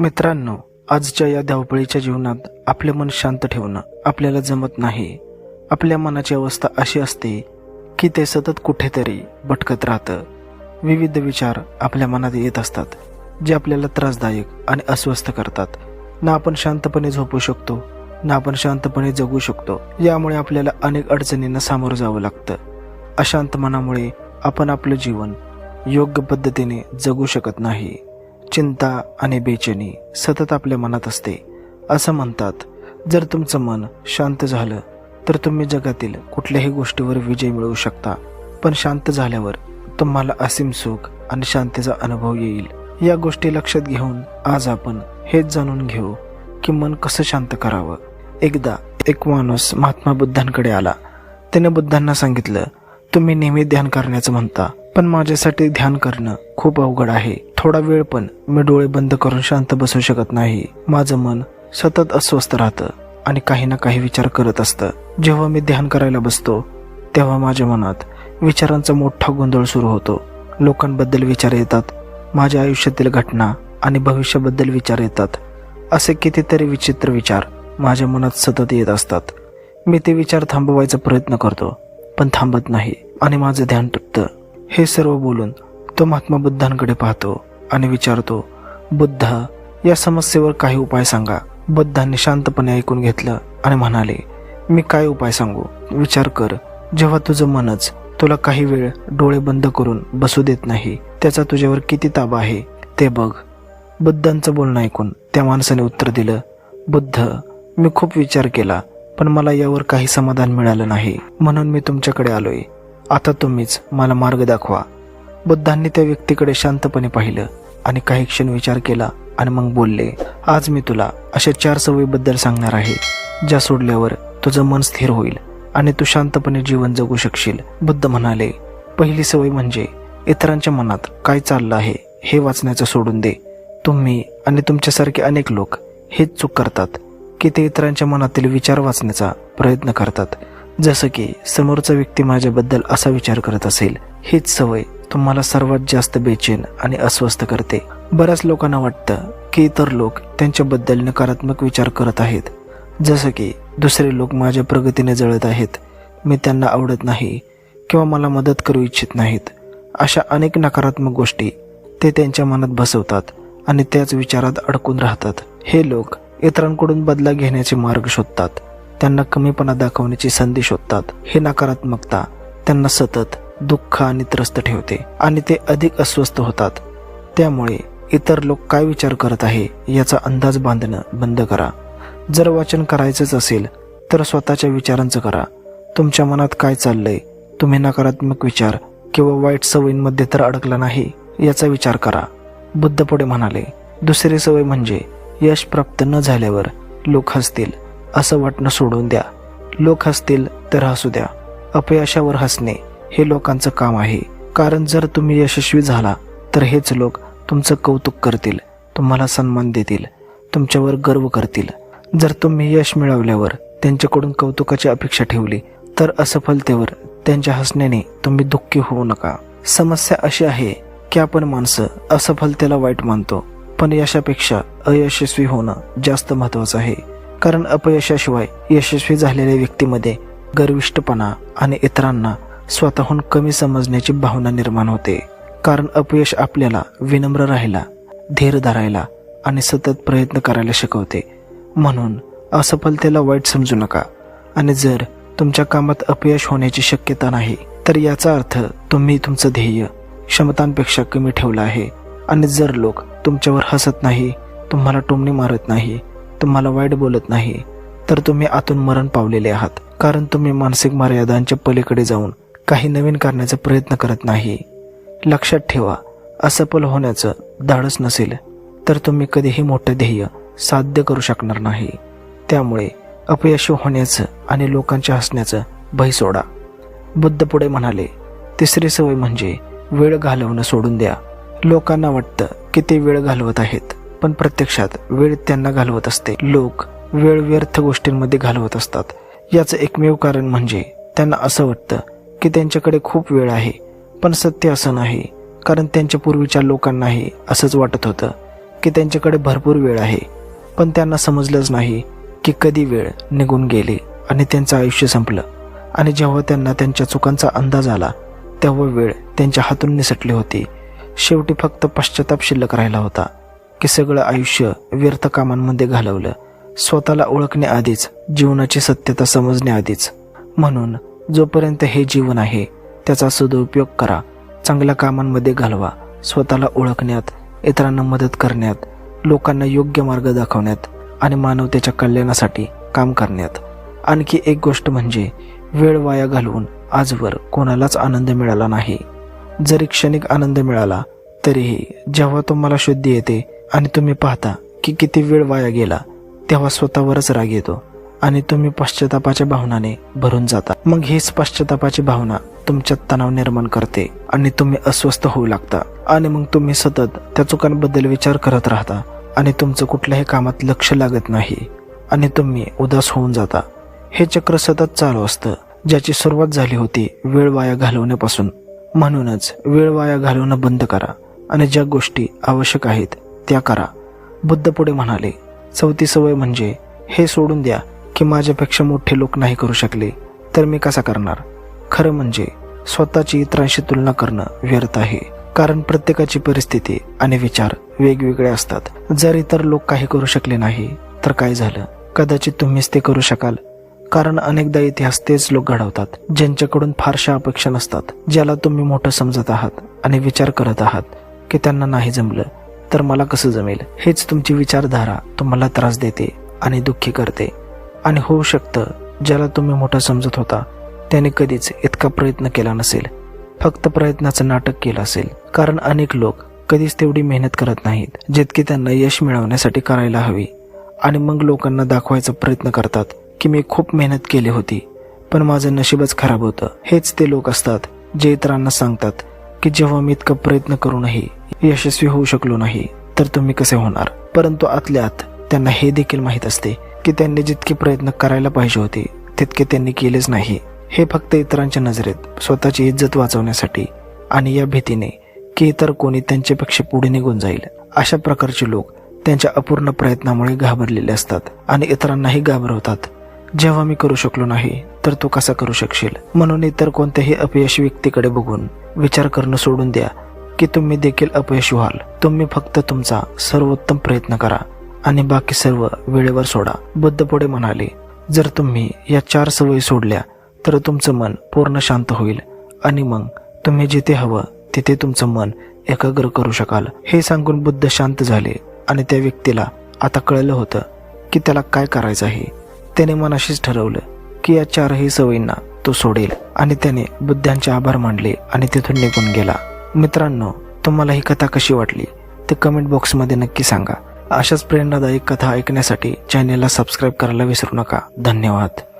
मित्रांनो आजच्या या धावपळीच्या जीवनात आपले मन शांत ठेवणं आपल्याला जमत नाही. आपल्या मनाची अवस्था अशी असते की ते सतत कुठेतरी भटकत राहतं. विविध विचार आपल्या मनात येत असतात जे आपल्याला त्रासदायक आणि अस्वस्थ करतात. ना आपण शांतपणे झोपू शकतो ना आपण शांतपणे जगू शकतो. यामुळे आपल्याला अनेक अडचणींना सामोरं जावं लागतं. अशांत मनामुळे आपण आपलं जीवन योग्य पद्धतीने जगू शकत नाही. चिंता आणि बेचैनी सतत आपल्या मनात असते. असं म्हणतात जर तुमचं मन शांत झालं तर तुम्ही जगातील कुठल्याही गोष्टीवर विजय मिळवू शकता. पण शांत झाल्यावर तुम्हाला असीम सुख आणि शांतीचा अनुभव येईल. या गोष्टी लक्षात घेऊन आज आपण हेच जाणून घेऊ की मन कसं शांत करावं. एकदा एक माणूस महात्मा बुद्धांकडे आला. त्याने बुद्धांना सांगितलं तुम्ही नेहमी ध्यान करण्याचं म्हणता पण माझ्यासाठी ध्यान करणं खूप अवघड आहे. थोडा वेळ पण मी डोळे बंद करून शांत बसू शकत नाही. माझं मन सतत अस्वस्थ राहतं आणि काही ना काही विचार करत असतं. जेव्हा मी ध्यान करायला बसतो तेव्हा माझ्या मनात विचारांचा मोठा गोंधळ सुरू होतो. लोकांबद्दल विचार येतात माझ्या आयुष्यातील घटना आणि भविष्याबद्दल विचार येतात. असे कितीतरी विचित्र विचार माझ्या मनात सतत येत असतात. मी ते विचार थांबवायचा प्रयत्न करतो पण थांबत नाही आणि माझं ध्यान तुटतं. हे सर्व बोलून तो महात्मा बुद्धांकडे पाहतो. आणि विचारतो बुद्ध या समस्येवर काही उपाय सांगा. बुद्धांनी शांतपणे ऐकून घेतलं आणि म्हणाले मी काय उपाय सांगू? विचार कर. जेव्हा तुझं मनच तुला काही वेळ डोळे बंद करून बसू देत नाही त्याचा तुझ्यावर किती ताबा आहे ते बघ. बुद्धांचं बोलणं ऐकून त्या माणसाने उत्तर दिलं बुद्ध मी खूप विचार केला पण मला यावर काही समाधान मिळालं नाही. म्हणून मी तुमच्याकडे आलोय. आता तुम्हीच मला मार्ग दाखवा. बुद्धांनी त्या व्यक्तीकडे शांतपणे पाहिलं आणि काही क्षण विचार केला आणि मग बोलले आज मी तुला अशा चार सवयीबद्दल सांगणार आहे ज्या सोडल्यावर तुझं मन स्थिर होईल आणि तू शांतपणे जीवन जगू शकशील. बुद्ध म्हणाले पहिली सवय म्हणजे इतरांच्या मनात काय चाललं आहे हे वाचण्याचं सोडून दे. तुम्ही आणि तुमच्यासारखे अनेक लोक हेच चूक करतात की ते इतरांच्या मनातील विचार वाचण्याचा प्रयत्न करतात. जसं की समोरचा व्यक्ती माझ्याबद्दल असा विचार करत असेल हीच सवय तुम्हाला सर्वात जास्त बेचैन आणि अस्वस्थ करते. बऱ्याच लोकांना वाटतं की इतर लोक त्यांच्याबद्दल नकारात्मक विचार करत आहेत. जसं की दुसरे लोक माझ्या प्रगतीने जळत आहेत. मी त्यांना आवडत नाही किंवा मला मदत करू इच्छित नाहीत. अशा अनेक नकारात्मक गोष्टी ते त्यांच्या मनात बसवतात आणि त्याच विचारात अडकून राहतात. हे लोक इतरांकडून बदला घेण्याचे मार्ग शोधतात. त्यांना कमीपणा दाखवण्याची संधी शोधतात. हे नकारात्मकता त्यांना सतत दुःख आणि त्रस्त ठेवते आणि ते अधिक अस्वस्थ होतात. त्यामुळे इतर लोक काय विचार करत आहे याचा अंदाज बांधणं बंद करा. जर वाचन करायचंच असेल तर स्वतःच्या विचारांचं करा. तुमच्या मनात काय चाललंय तुम्ही नकारात्मक विचार किंवा वाईट सवयींमध्ये तर अडकला नाही याचा विचार करा. बुद्ध पुढे म्हणाले दुसरी सवय म्हणजे यश प्राप्त न झाल्यावर लोक हसतील असं वाटणं सोडून द्या. लोक हसतील तर हसू द्या. अपयशावर हसणे हे लोकांचं काम आहे. कारण जर तुम्ही यशस्वी झाला तर हेच लोक तुमचं कौतुक करतील तुम्हाला सन्मान देतील तुमच्यावर गर्व करतील. जर तुम्ही यश मिळवल्यावर त्यांच्याकडून कौतुकाची अपेक्षा ठेवली तर असफलतेवर त्यांच्या हसण्याने तुम्ही दुःखी होऊ नका. समस्या अशी आहे की आपण माणसं असफलतेला वाईट मानतो पण यशापेक्षा अयशस्वी होणं जास्त महत्वाचं आहे. कारण अपयशाशिवाय यशस्वी झालेल्या व्यक्तीमध्ये गर्विष्ठपणा आणि इतरांना स्वतःहून कमी समजण्याची भावना निर्माण होते. कारण अपयश आपल्याला विनम्र राहायला धीर धरायला आणि सतत प्रयत्न करायला शिकवते. म्हणून असफलतेला वाईट समजू नका. आणि जर तुमच्या कामात अपयश होण्याची शक्यता नाही तर याचा अर्थ तुम्ही तुमचं ध्येय क्षमतांपेक्षा कमी ठेवलं आहे. आणि जर लोक तुमच्यावर हसत नाही तुम्हाला टोमणी मारत नाही तुम्हाला वाईट बोलत नाही तर तुम्ही आतून मरण पावलेले आहात. कारण तुम्ही मानसिक मर्यादांच्या पलीकडे जाऊन काही नवीन करण्याचा प्रयत्न करत नाही. लक्षात ठेवा असफल होण्याचं धाडस नसेल तर तुम्ही कधीही मोठं ध्येय साध्य करू शकणार नाही. त्यामुळे अपयशी होण्याचं आणि लोकांच्या हसण्याचं भय सोडा. बुद्ध पुढे म्हणाले तिसरी सवय म्हणजे वेळ घालवणं सोडून द्या. लोकांना वाटतं की ते वेळ घालवत आहेत पण प्रत्यक्षात वेळ त्यांना घालवत असते. लोक वेळ व्यर्थ गोष्टींमध्ये घालवत असतात. याचं एकमेव कारण म्हणजे त्यांना असं वाटतं की त्यांच्याकडे खूप वेळ आहे. पण सत्य असं नाही कारण त्यांच्या पूर्वीच्या लोकांनाही असंच वाटत होतं की त्यांच्याकडे भरपूर वेळ आहे. पण त्यांना समजलंच नाही की कधी वेळ निघून गेली आणि त्यांचं आयुष्य संपलं. आणि जेव्हा त्यांना त्यांच्या चुकांचा अंदाज आला तेव्हा वेळ त्यांच्या हातून निसटली होती. शेवटी फक्त पश्चाताप शिल्लक राहिला होता की सगळं आयुष्य व्यर्थ कामांमध्ये घालवलं स्वतःला ओळखण्याआधीच जीवनाची सत्यता समजण्याआधीच. म्हणून जोपर्यंत हे जीवन आहे त्याचा सदुपयोग करा. चांगल्या कामांमध्ये घालवा. स्वतःला ओळखण्यात इतरांना मदत करण्यात लोकांना योग्य मार्ग दाखवण्यात आणि मानवतेच्या कल्याणासाठी काम करण्यात. आणखी एक गोष्ट म्हणजे वेळ वाया घालवून आजवर कोणालाच आनंद मिळाला नाही. जरी क्षणिक आनंद मिळाला तरीही जेव्हा तुम्हाला शुद्धी येते आणि तुम्ही पाहता की किती वेळ वाया गेला तेव्हा स्वतःवरच राग येतो. आणि तुम्ही पश्चातापाच्या भावनाने भरून जाता. मग हीच पश्चातापाची भावना तुमच्यात तणाव निर्माण करते आणि तुम्ही अस्वस्थ होऊ लागता. आणि मग तुम्ही सतत त्या चुकांबद्दल विचार करत राहता आणि तुमचं कुठल्याही कामात लक्ष लागत नाही आणि तुम्ही उदास होऊन जाता. हे चक्र सतत चालू असतं ज्याची सुरुवात झाली होती वेळ वाया घालवण्यापासून. म्हणूनच वेळ वाया घालवणं बंद करा आणि ज्या गोष्टी आवश्यक आहेत त्या करा. बुद्ध पुढे म्हणाले चौथी सवय म्हणजे हे सोडून द्या की माझ्यापेक्षा मोठे लोक नाही करू शकले तर मी कसा करणार? खरं म्हणजे स्वतःची इतरांशी तुलना करणं व्यर्थ आहे. कारण प्रत्येकाची परिस्थिती आणि विचार वेगवेगळे असतात. जर इतर लोक काही करू शकले नाही तर काय झालं? कदाचित तुम्हीच ते करू शकाल. कारण अनेकदा इतिहास तेच लोक घडवतात ज्यांच्याकडून फारशा अपेक्षा नसतात ज्याला तुम्ही मोठं समजत आहात आणि विचार करत आहात की त्यांना नाही जमलं तर मला कसं जमेल? हेच तुमची विचारधारा तुम्हाला त्रास देते आणि दुःखी करते. आणि होऊ शकतं ज्याला तुम्ही मोठा समजत होता त्याने कधीच इतका प्रयत्न केला नसेल. फक्त प्रयत्नाचं नाटक केलं असेल. कारण अनेक लोक कधीच तेवढी मेहनत करत नाहीत जितकी त्यांना यश मिळवण्यासाठी करायला हवी. आणि मग लोकांना दाखवायचा प्रयत्न करतात की मी खूप मेहनत केली होती पण माझं नशीबच खराब होतं. हेच ते लोक असतात जे इतरांना सांगतात की जेव्हा मी इतका प्रयत्न करूनही यशस्वी होऊ शकलो नाही तर तुम्ही कसे होणार? परंतु आतल्या आत त्यांना हे देखील माहीत असते की त्यांनी जितके प्रयत्न करायला पाहिजे होते तितके त्यांनी केलेच नाही. हे फक्त इतरांच्या नजरेत स्वतःची इज्जत वाचवण्यासाठी आणि या भीतीने की इतर कोणी त्यांच्यापेक्षा पुढे निघून जाईल. अशा प्रकारचे लोक त्यांच्या अपूर्ण प्रयत्नामुळे घाबरलेले असतात आणि इतरांनाही घाबरवतात. जेव्हा मी करू शकलो नाही तर तू कसा करू शकशील? म्हणून इतर कोणत्याही अपयशी व्यक्तीकडे बघून विचार करणं सोडून द्या की तुम्ही देखील अपयशी व्हाल. तुम्ही फक्त तुमचा सर्वोत्तम प्रयत्न करा. आणि बाकी सर्व वेळेवर सोडा. बुद्ध पुढे म्हणाले जर तुम्ही या चार सवयी सोडल्या तर तुमचं मन पूर्ण शांत होईल. आणि मग तुम्ही जिथे हवं तिथे तुमचं मन एकाग्र करू शकाल. हे सांगून बुद्ध शांत झाले आणि त्या व्यक्तीला आता कळलं होतं की त्याला काय करायचं आहे. त्याने मनाशीच ठरवलं की या चारही सवयींना तो सोडेल. आणि त्याने बुद्धांचे आभार मानले आणि तिथून निघून गेला. मित्रांनो तुम्हाला ही कथा कशी वाटली ते कमेंट बॉक्समध्ये नक्की सांगा. अशाच प्रेरणादायक कथा ऐकण्यासाठी चॅनेलला सबस्क्राईब करायला विसरू नका. धन्यवाद.